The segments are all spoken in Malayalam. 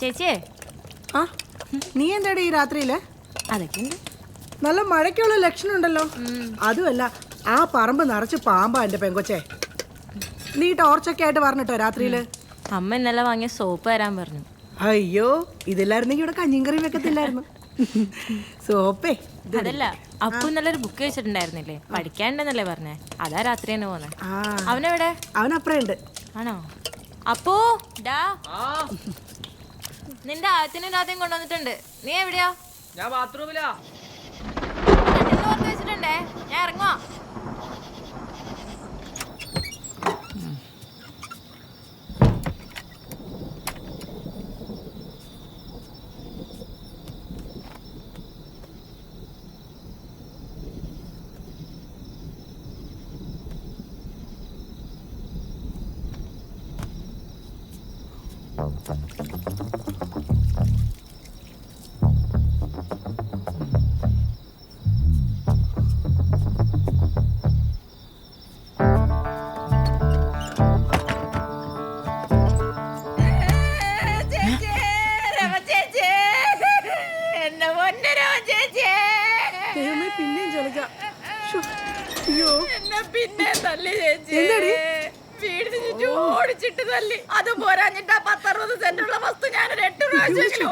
ചേച്ചിയെ ആ നീ എന്താടി ഈ രാത്രിയിൽ? അതൊക്കെ നല്ല മഴയ്ക്കുള്ള ലക്ഷണം ഉണ്ടല്ലോ അതുമല്ല ആ പറമ്പ് നിറച്ച് പാമ്പാ എന്റെ പെങ്കൊച്ചെ. നീ ടോർച്ചൊക്കെ ആയിട്ട് പറഞ്ഞിട്ടോ രാത്രിയിൽ. അമ്മ ഇന്നലെ വാങ്ങിയ സോപ്പ് തരാൻ പറഞ്ഞു. അയ്യോ ഇതില്ലായിരുന്നെങ്കിൽ ഇവിടെ കഞ്ഞിയും കറിയും വെക്കത്തില്ലായിരുന്നു. സോപ്പേ അതല്ല അപ്പു ഇന്നലെ ഒരു ബുക്ക് വെച്ചിട്ടുണ്ടായിരുന്നില്ലേ? പഠിക്കാണ്ടെന്നല്ലേ പറഞ്ഞേ? അതാ രാത്രി തന്നെ പോന്നെ. ആ. അവനെവിടെ? അവനപ്പുറേ ഉണ്ട്. ആണോ? അപ്പോ ഡാ. നിന്റെ ആറ്റിനും രാത്രിയും കൊണ്ടുവന്നിട്ടുണ്ട്. നീ എവിടെയാ? ഞാൻ ബാത്റൂമിലാ. там. ഓടിച്ചിട്ട് തല്ലി. അത് പോരാഞ്ഞിട്ട് ആ പത്തറുപത് സെന്റുള്ള വസ്തു ഞാനൊരു എട്ട് പ്രാവശ്യം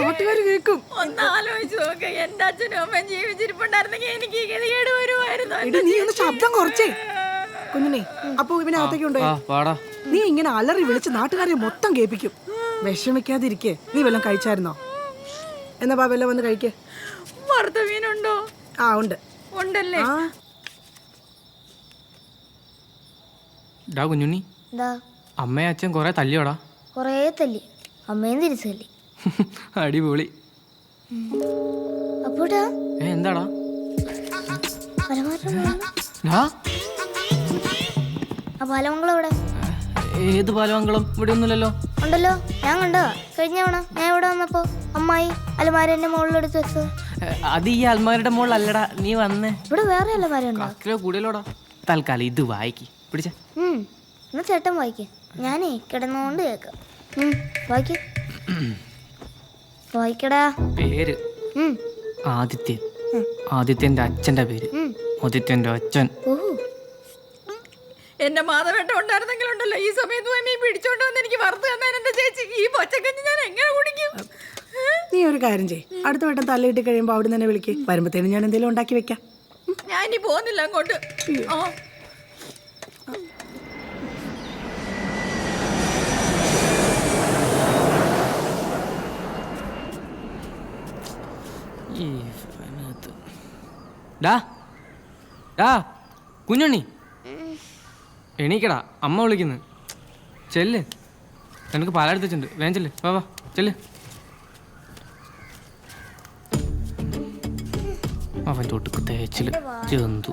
നാട്ടുകാർ കേൾക്കും. ഒന്ന് ആലോചിച്ച് നോക്ക്. എന്റെ അച്ഛനും അമ്മയും ജീവിച്ചിരിപ്പുണ്ടായിരുന്നെങ്കിൽ എനിക്ക് ഗതികേട് വരുമായിരുന്നു. നീ ഒന്ന് ശബ്ദം കുറച്ചേ. കുഞ്ഞിനെ അപ്പൊ ഇവനകത്തേക്ക് ആ കൊണ്ടുപോയി നീ ഇങ്ങനെ അലറി വിളിച്ച് നാട്ടുകാരെ മൊത്തം കേൾപ്പിക്കും. വിഷമിക്കാതിരിക്കേ. നീ വല്ലതും കഴിച്ചായിരുന്നോ? എന്നാ ബാ വല്ലതും വന്ന് കഴിക്കേ. വറുത്ത മീനുണ്ടോ? ആ ഉണ്ട്. ഉണ്ടല്ലേ? ആ. ഡാ കുഞ്ഞുണ്ണി. അമ്മയും അച്ഛൻ കുറെ തല്ലിയോടാ? കുറേ തല്ലി. അമ്മയും തിരിച്ചു തല്ലി. അടിപൊളി. ഏ എന്താടാ? പാലമംഗളം ഏത് പാലമംഗളം ഇവിടെ ഒന്നുമില്ലല്ലോ ഉണ്ടല്ലോ. ഞാൻ കണ്ടോ കഴിഞ്ഞ തവണ ഞാൻ ഇവിടെ വന്നപ്പോ അമ്മായി അലമാര എന്റെ മുകളിലെടുത്ത് വെച്ചത്. അത് ഈ അൽമാരയുടെ മുകളിലല്ലടാ നീ വന്നേ. ഇവിടെ വേറെ അലമാര കൂടിയല്ലോടാ തൽക്കാലം ഇത് വായിക്ക്. പിടിച്ച. ചേട്ടൻ വായിക്കേ. ഞാനേ കിടന്നുകൊണ്ട് വായിക്ക. വായിക്കടാ. പേര്. ആദിത്യൻ. ആദിത്യന്റെ അച്ഛന്റെ പേര്. ആദിത്യന്റെ അച്ഛൻ. എന്റെ മാധവേട്ടം ഉണ്ടായിരുന്നെങ്കിലുണ്ടല്ലോ. ഈ സമയത്ത് പോയി മീൻ പിടിച്ചോണ്ട് വന്ന് എനിക്ക് വറുത്ത് തന്നാൽ എന്റെ ചേച്ചി. ഈ പച്ചക്കഞ്ഞി ഞാൻ എങ്ങനെ കുടിക്കും? നീ ഒരു കാര്യം ചെയ് അടുത്ത വട്ടം തലയിട്ട് കഴിയുമ്പോൾ അവിടെ തന്നെ വിളിക്ക്. വരുമ്പത്തേനും ഞാൻ എന്തെങ്കിലും ഉണ്ടാക്കി വെക്കാം. ഞാൻ ഇനി പോകുന്നില്ല അങ്ങോട്ട്. ആ ഈ ഫാനകത്ത്. ഡാ ഡാ കുഞ്ഞുണ്ണി. എണീക്കടാ അമ്മ വിളിക്കുന്നു. ചെല്ല്. നിനക്ക് പാലെടുത്തിട്ടുണ്ട് വേഗം ചെല്ല്. വാ വാ ചെല്ല്. അവൻ തൊട്ടുക്ക് തേച്ചിൽ ചെന്തു.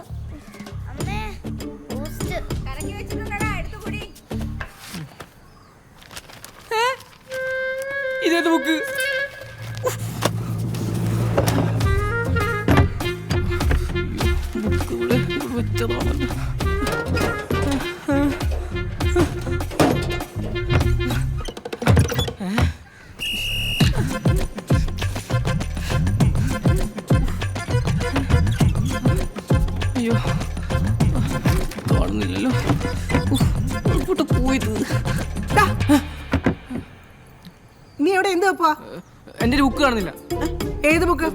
അയ്യോ. കാണുന്നില്ലല്ലോ. ഉഫ്, പോയി നീ എവിടെ? എന്ത് വെപ്പാ? എന്റെ ഒരു ബുക്ക് കാണുന്നില്ല. ഏത് ബുക്ക്?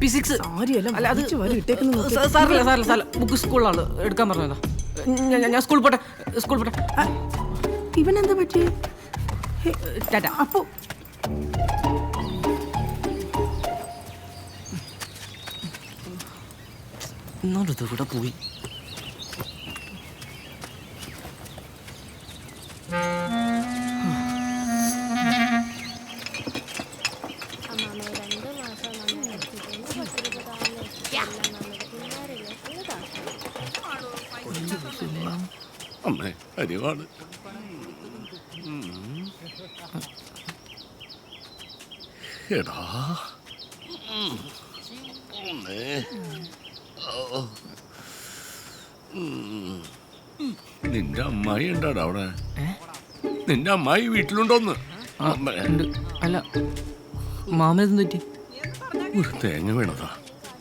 ഫിസിക്സ് അല്ല അത് സാറില്ല സാറില്ല സാറില്ല. ബുക്ക് സ്കൂളിലാണ്. എടുക്കാൻ പറഞ്ഞതാ. ഞാൻ- സ്കൂളിൽ പോട്ടെ. സ്കൂളിൽ പോട്ടെ. ആ, ഇവനെന്താ പറ്റി? അപ്പോ ഇന്നോടത് കൂടെ പോയി. അമ്മേ എടാ. നിന്റെ അമ്മായി ഉണ്ടാടാ അവിടെ? നിന്റെ അമ്മായി വീട്ടിലുണ്ടോന്ന്? അല്ല മാമനെന്ത് പറ്റി? ഒരു തേങ്ങ വീണതാ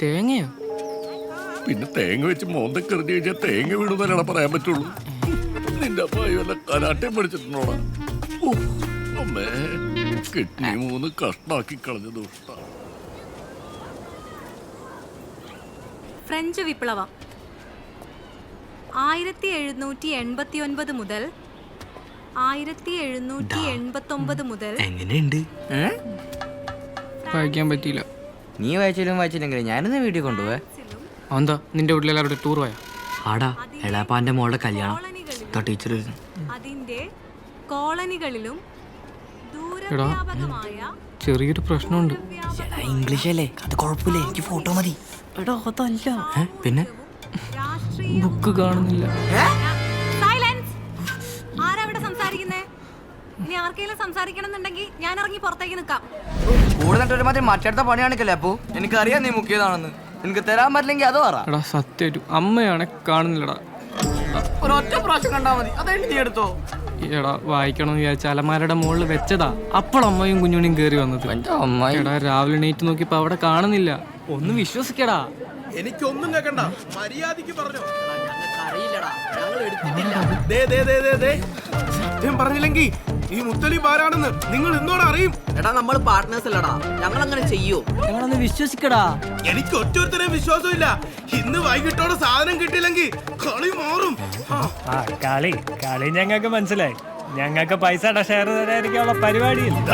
തേങ്ങയോ? പിന്നെ തേങ്ങ വെച്ച് മോന്തക്കെറിഞ്ഞ് കഴിഞ്ഞാൽ തേങ്ങ വീടുന്നതിനാണ് പറയാൻ പറ്റുള്ളൂ? നിന്റെ അമ്മായി വല്ല കരാട്ടയും പഠിച്ചിട്ടുണ്ടോടാ? അമ്മേ. കിഡ്നി മൂന്ന് കഷ്ടാക്കി കളഞ്ഞ ദുഷ്ട ഫ്രഞ്ച് വിപ്ലവം. ആയിരത്തി എഴുന്നൂറ്റി എൺപത്തി ഒൻപത് മുതൽ ആയിരത്തി എഴുന്നൂറ്റി എൺപത്തി ഒമ്പത് മുതൽ എങ്ങനെയുണ്ട്? വായിക്കാൻ പറ്റിയില്ല. നീ വായിച്ചാലും വായിച്ചില്ലെങ്കിലും ഞാനിന്ന് വീട്ടിൽ കൊണ്ടുപോവാ എന്താ നിന്റെ വീട്ടിലെല്ലാവരുടെ ടൂർ പോയാ? ആടാ എളാപ്പാന്റെ മോളുടെ കല്യാണം. ടീച്ചർ അതിന്റെ കോളനികളിലും ദൂരവ്യാപകമായ ചെറിയൊരു പ്രശ്നമുണ്ട്. ഇംഗ്ലീഷ് അല്ലേ അത് കുഴപ്പമില്ല. എനിക്ക് ഫോട്ടോ മതി. എടാ അതല്ല. പിന്നെ? ബുക്ക് കാണുന്നില്ല. സൈലൻസ് ആരവിടെ സംസാരിക്കുന്നേ? ഇനി ആർക്കെങ്കിലും സംസാരിക്കണമെന്നുണ്ടെങ്കിൽ ഞാൻ ഇറങ്ങി പുറത്തേക്ക് നിൽക്കാം. കൂടുതൽ ഒരുമാതിരി മറ്റടുത്ത പണി കാണിക്കല്ലേ അപ്പു? എനിക്കറിയാം നീ മുക്കിയതാണെന്ന്. എനിക്ക് തരാൻ പറ്റില്ലെങ്കിൽ അത് പറ. എടാ സത്യം അമ്മയാണെ കാണുന്നില്ലടാ. ഒരൊറ്റ പ്രാവശ്യം കണ്ടാ മതി. അതെഴുതി നീ എടുത്തോ? എടാ വായിക്കണമെന്ന് വിചാരിച്ച അലമാരയുടെ മുകളിൽ വെച്ചതാ. അപ്പോൾ അമ്മയും കുഞ്ഞുണിയും കയറി വന്നത്. എടാ രാവിലെ എണീറ്റ് നോക്കിയപ്പോ അവിടെ കാണുന്നില്ല. ഒന്ന് വിശ്വസിക്കടാ. എനിക്കൊന്നും കേക്കണ്ട. മര്യാദയ്ക്ക് പറഞ്ഞോ. ദേ, ദേ, ദേ, ദേ, ദേ. സത്യം പറഞ്ഞില്ലെങ്കിൽ ഈ മുത്തലിബ് ആരാണെന്ന് നിങ്ങൾ എന്നോട് അറിയും. എടാ നമ്മൾ പാർട്ട്നേഴ്സ് അല്ലടാ. ഞങ്ങൾ അങ്ങനെ ചെയ്യൂ. ഞങ്ങളൊന്ന് വിശ്വസിക്കടാ. എനിക്ക് ഒറ്റൊരുത്തരെയും വിശ്വാസമില്ല. ഇന്ന് വൈകിട്ടോടെ സാധനം കിട്ടിയില്ലെങ്കിൽ കളി മാറും. ആ, ആ കളി കളി ഞങ്ങൾക്ക് മനസ്സിലായി. ഞങ്ങൾക്ക് പൈസ ഷെയർ തരാതിരിക്കാനുള്ള പരിപാടിയില്ല.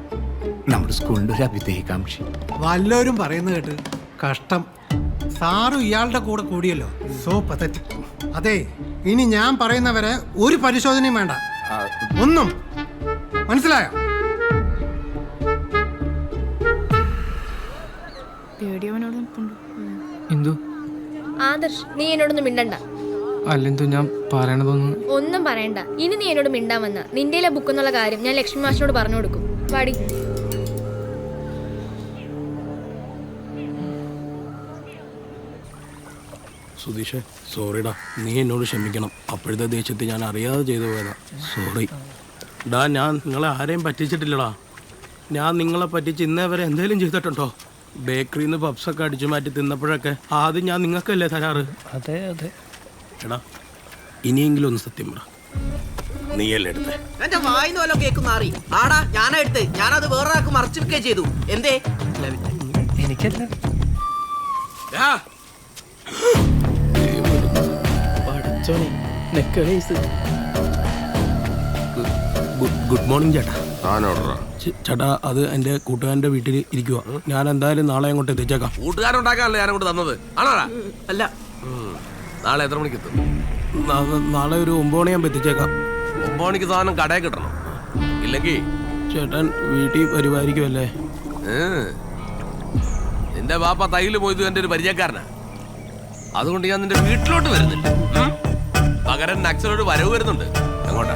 നമ്മുടെ സ്കൂളിന്റെ ഒരു അഭിദേഹികാംക്ഷി വല്ലവരും പറയുന്നത് കേട്ട് കഷ്ടം. സാറും ഇയാളുടെ കൂടെ കൂടിയല്ലോ. സോ പതറ്റിക് അതെ ഇനി ഞാൻ പറയുന്നവരെ ഒരു പരിശോധനയും വേണ്ട. ഒന്നും. മനസ്സിലായോ? എന്തു? ആദർശ് നീ എന്നോടൊന്നും മിണ്ടണ്ട. അല്ലെന്തു ഞാൻ പറയണതൊന്നും? ഒന്നും പറയണ്ട. ഇനി നീ എന്നോട് മിണ്ടാമെന്ന നിന്റെ ബുക്ക് എന്നുള്ള കാര്യം ഞാൻ ലക്ഷ്മി മാഷിനോട് പറഞ്ഞു കൊടുക്കും. വാടി. സുധീഷേ സോറിടാ നീ എന്നോട് ക്ഷമിക്കണം. അപ്പോഴത്തെ ദേഷ്യത്തിൽ ഞാൻ അറിയാതെ ചെയ്തു പോയതാ. സോറി. ഡാ ഞാൻ നിങ്ങളെ ആരെയും പറ്റിച്ചിട്ടില്ലടാ. ഞാൻ നിങ്ങളെ പറ്റിച്ച് ഇന്നേ വരെ എന്തെങ്കിലും ചെയ്തിട്ടുണ്ടോ? ബേക്കറിയിൽ നിന്ന് പബ്സൊക്കെ അടിച്ചു മാറ്റി തിന്നപ്പോഴൊക്കെ ആദ്യം ഞാൻ നിങ്ങൾക്കല്ലേ തരാറ്? അതെ അതെ. എടാ ഇനിയെങ്കിലും ഒന്ന് സത്യം പറ. നീയല്ലേ എടുത്തേ? എന്റെ വായിന്ന് വല്ലോ കേൾക്കുന്ന മാറി. ആടാ ഞാനാ എടുത്ത്. ഞാനത് വേറൊരാൾക്ക് മറച്ചു വെക്കുകയും ചെയ്തു. എന്തേ? എനിക്കല്ല. ഗുഡ് മോർണിംഗ് ചേട്ടാ. ചേട്ടാ അത് എന്റെ കൂട്ടുകാരന്റെ വീട്ടിൽ ഇരിക്കുക ഞാൻ എന്തായാലും നാളെ അങ്ങോട്ട് എത്തിച്ചേക്കാം. കൂട്ടുകാരുണ്ടാക്കാനല്ലേ ഞാൻ അങ്ങോട്ട് തന്നത്? ആണോടാ അല്ല. നാളെ എത്ര മണിക്ക് എത്തും? നാളെ ഒരു ഒമ്പത് മണിയാകുമ്പോൾ എത്തിച്ചേക്കാം. ഒമ്പത് മണിക്ക് സാധനം കടയിൽ കിട്ടണം. ഇല്ലെങ്കിൽ ചേട്ടൻ വീട്ടിൽ വരുമായിരിക്കുമല്ലേ? നിന്റെ ബാപ്പ തൈൽ പോയത് എന്റെ ഒരു പരിചയക്കാരനാ. അതുകൊണ്ട് ഞാൻ നിന്റെ വീട്ടിലോട്ട് വരുന്നില്ല? പകരം നക്സലോട് വരവ് വരുന്നുണ്ട്. എങ്ങോട്ടാ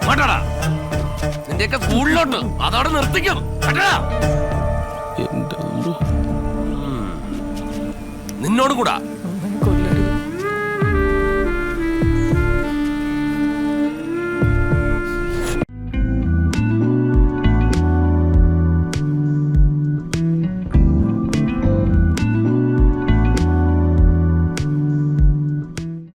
അങ്ങോട്ടാടാ. നിന്റെയൊക്കെ സ്കൂളിലോട്ട് അതവിടെ നിർത്തിക്കും. നിന്നോടും കൂടാ.